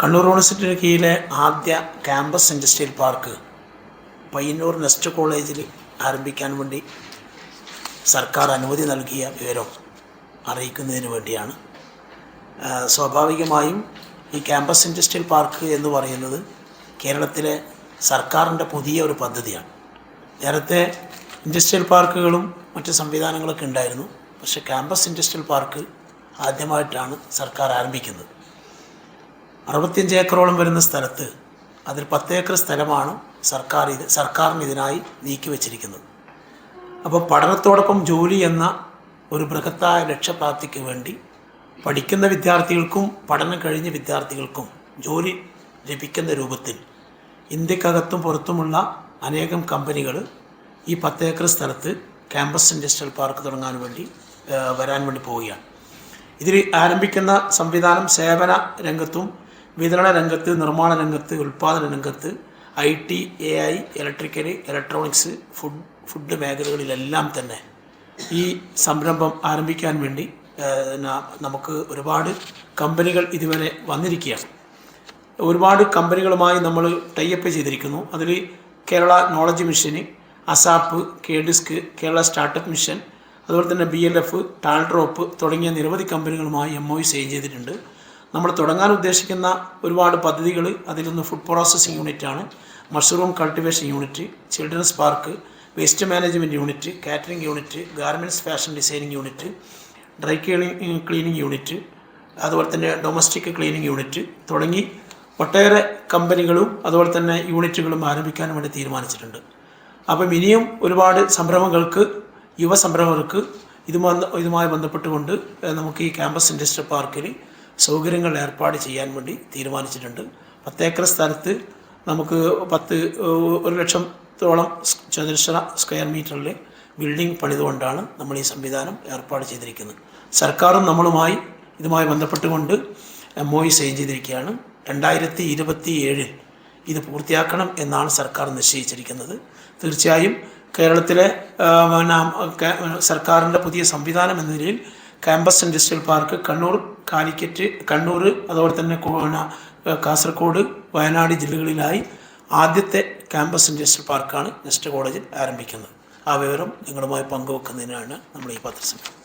കണ്ണൂർ യൂണിവേഴ്സിറ്റിയുടെ കീഴിലെ ആദ്യ campus industrial park Payyanur Nest കോളേജിൽ ആരംഭിക്കാൻ വേണ്ടി സർക്കാർ അനുമതി നൽകിയ വിവരം അറിയിക്കുന്നതിന് വേണ്ടിയാണ്. സ്വാഭാവികമായും ഈ ക്യാമ്പസ് ഇൻഡസ്ട്രിയൽ പാർക്ക് എന്ന് പറയുന്നത് കേരളത്തിലെ സർക്കാരിന്റെ പുതിയ ഒരു പദ്ധതിയാണ്. നേരത്തെ ഇൻഡസ്ട്രിയൽ പാർക്കുകളും മറ്റ് സംവിധാനങ്ങളൊക്കെ ഉണ്ടായിരുന്നു. പക്ഷേ ക്യാമ്പസ് ഇൻഡസ്ട്രിയൽ പാർക്ക് ആദ്യമായിട്ടാണ് സർക്കാർ ആരംഭിക്കുന്നത്. അറുപത്തിയഞ്ച് ഏക്കറോളം വരുന്ന സ്ഥലത്ത് അതിൽ പത്ത് ഏക്കർ സ്ഥലമാണ് സർക്കാർ ഇത് സർക്കാരിന് ഇതിനായി നീക്കി വച്ചിരിക്കുന്നത്. അപ്പോൾ പഠനത്തോടൊപ്പം ജോലി എന്ന ഒരു ബൃഹത്തായ ലക്ഷ്യപ്രാപ്തിക്ക് വേണ്ടി പഠിക്കുന്ന വിദ്യാർത്ഥികൾക്കും പഠനം കഴിഞ്ഞ വിദ്യാർത്ഥികൾക്കും ജോലി ലഭിക്കുന്ന രൂപത്തിൽ ഇന്ത്യക്കകത്തും പുറത്തുമുള്ള അനേകം കമ്പനികൾ ഈ പത്ത് ഏക്കർ സ്ഥലത്ത് ക്യാമ്പസ് ഇൻഡസ്ട്രിയൽ പാർക്ക് തുടങ്ങാൻ വേണ്ടി വരാൻ വേണ്ടി പോവുകയാണ്. ഇതിൽ ആരംഭിക്കുന്ന സംവിധാനം സേവന രംഗത്തും വിതരണ രംഗത്ത് നിർമ്മാണ രംഗത്ത് ഉൽപ്പാദന രംഗത്ത് I T A I electrical electronics food food മേഖലകളിലെല്ലാം തന്നെ ഈ സംരംഭം ആരംഭിക്കാൻ വേണ്ടി നമുക്ക് ഒരുപാട് കമ്പനികൾ ഇതുവരെ വന്നിരിക്കുകയാണ്. ഒരുപാട് കമ്പനികളുമായി നമ്മൾ ടൈപ്പ് ചെയ്തിരിക്കുന്നു. അതിൽ കേരള നോളജ് മിഷന് ASAP K DISC Kerala startup mission അതുപോലെ തന്നെ ബി എൽ എഫ് ടാൽഡ്രോപ്പ് തുടങ്ങിയ നിരവധി കമ്പനികളുമായി എം ഒ സൈൻ ചെയ്തിട്ടുണ്ട്. നമ്മൾ തുടങ്ങാൻ ഉദ്ദേശിക്കുന്ന ഒരുപാട് പദ്ധതികൾ അതിലൊന്ന് ഫുഡ് പ്രോസസ്സിംഗ് ആണ്. Mushroom cultivation unit children's park waste management unit catering unit garments fashion designing unit dry cleaning cleaning unit അതുപോലെ തന്നെ ഡൊമസ്റ്റിക് ക്ലീനിങ് യൂണിറ്റ് തുടങ്ങി ഒട്ടേറെ കമ്പനികളും അതുപോലെ തന്നെ യൂണിറ്റുകളും ആരംഭിക്കാൻ വേണ്ടി തീരുമാനിച്ചിട്ടുണ്ട്. അപ്പം ഇനിയും ഒരുപാട് സംരംഭങ്ങൾക്ക് യുവ സംരംഭകർക്ക് ഇതുമായി ഇതുമായി ബന്ധപ്പെട്ടുകൊണ്ട് നമുക്ക് ഈ ക്യാമ്പസ് ഇൻഡസ്ട്രി പാർക്കിൽ സൗകര്യങ്ങൾ ഏർപ്പാട് ചെയ്യാൻ വേണ്ടി തീരുമാനിച്ചിട്ടുണ്ട്. പത്തേക്കർ സ്ഥലത്ത് നമുക്ക് പത്ത് ഒരു ലക്ഷത്തോളം ചതുരശ്ര സ്ക്വയർ മീറ്ററിൽ ബിൽഡിംഗ് പണിതുകൊണ്ടാണ് നമ്മൾ ഈ സംവിധാനം ഏർപ്പാട് ചെയ്തിരിക്കുന്നത്. സർക്കാരും നമ്മളുമായി ഇതുമായി ബന്ധപ്പെട്ടുകൊണ്ട് എം ഒ സൈൻ ചെയ്തിരിക്കുകയാണ്. രണ്ടായിരത്തി ഇരുപത്തി ഏഴിൽ ഇത് പൂർത്തിയാക്കണം എന്നാണ് സർക്കാർ നിശ്ചയിച്ചിരിക്കുന്നത്. തീർച്ചയായും കേരളത്തിലെ സർക്കാരിന്റെ പുതിയ സംവിധാനം എന്ന നിലയിൽ campus industrial park Kannur Calicut Kannur അതുപോലെ തന്നെ കാസർഗോഡ് വയനാട് ജില്ലകളിലായി ആദ്യത്തെ ക്യാമ്പസ് ഇൻഡസ്ട്രിയൽ പാർക്കാണ് നെസ്റ്റ് കോളേജിൽ ആരംഭിക്കുന്നത്. ആ വിവരം നിങ്ങളുമായി പങ്കുവെക്കുന്നതിനാണ് നമ്മൾ ഈ പത്രസമ്മേളനം